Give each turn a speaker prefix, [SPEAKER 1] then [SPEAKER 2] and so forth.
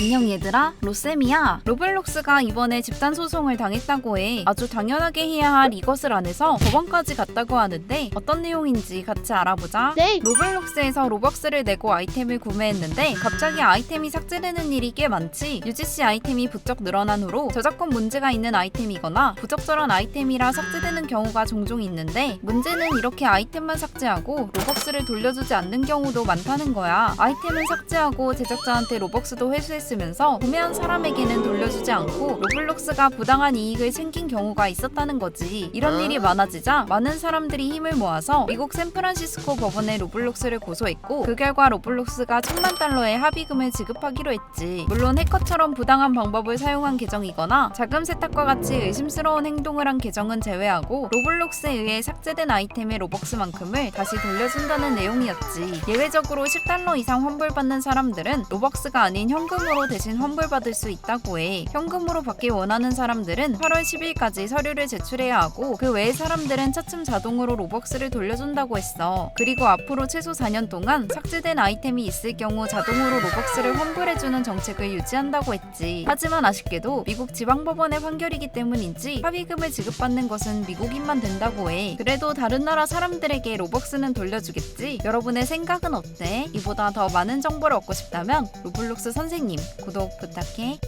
[SPEAKER 1] 안녕 얘들아. 로쌤이야. 로블록스가 이번에 집단 소송을 당했다고 해. 아주 당연하게 해야 할 이것을 안 해서 법원까지 갔다고 하는데 어떤 내용인지 같이 알아보자.
[SPEAKER 2] 네.
[SPEAKER 1] 로블록스에서 로벅스를 내고 아이템을 구매했는데 갑자기 아이템이 삭제되는 일이 꽤 많지. UGC 아이템이 부쩍 늘어난 후로 저작권 문제가 있는 아이템이거나 부적절한 아이템이라 삭제되는 경우가 종종 있는데 문제는 이렇게 아이템만 삭제하고 로벅스를 돌려주지 않는 경우도 많다는 거야. 아이템을 삭제하고 제작자한테 로벅스도 회수했 으면서 구매한 사람에게는 돌려주지 않고 로블록스가 부당한 이익을 챙긴 경우가 있었다는 거지. 이런 일이 많아지자 많은 사람들이 힘을 모아서 미국 샌프란시스코 법원에 로블록스를 고소했고 그 결과 로블록스가 천만 달러의 합의금을 지급하기로 했지. 물론 해커처럼 부당한 방법을 사용한 계정이거나 자금 세탁과 같이 의심스러운 행동을 한 계정은 제외하고 로블록스에 의해 삭제된 아이템의 로벅스만큼을 다시 돌려준다는 내용이었지. 예외적으로 10달러 이상 환불받는 사람들은 로벅스가 아닌 현금으로 대신 환불받을 수 있다고 해. 현금으로 받기 원하는 사람들은 8월 10일까지 서류를 제출해야 하고 그 외의 사람들은 차츰 자동으로 로벅스를 돌려준다고 했어. 그리고 앞으로 최소 4년 동안 삭제된 아이템이 있을 경우 자동으로 로벅스를 환불해주는 정책을 유지한다고 했지. 하지만 아쉽게도 미국 지방법원의 판결이기 때문인지 합의금을 지급받는 것은 미국인만 된다고 해. 그래도 다른 나라 사람들에게 로벅스는 돌려주겠지? 여러분의 생각은 어때? 이보다 더 많은 정보를 얻고 싶다면 로블록스 선생님 구독 부탁해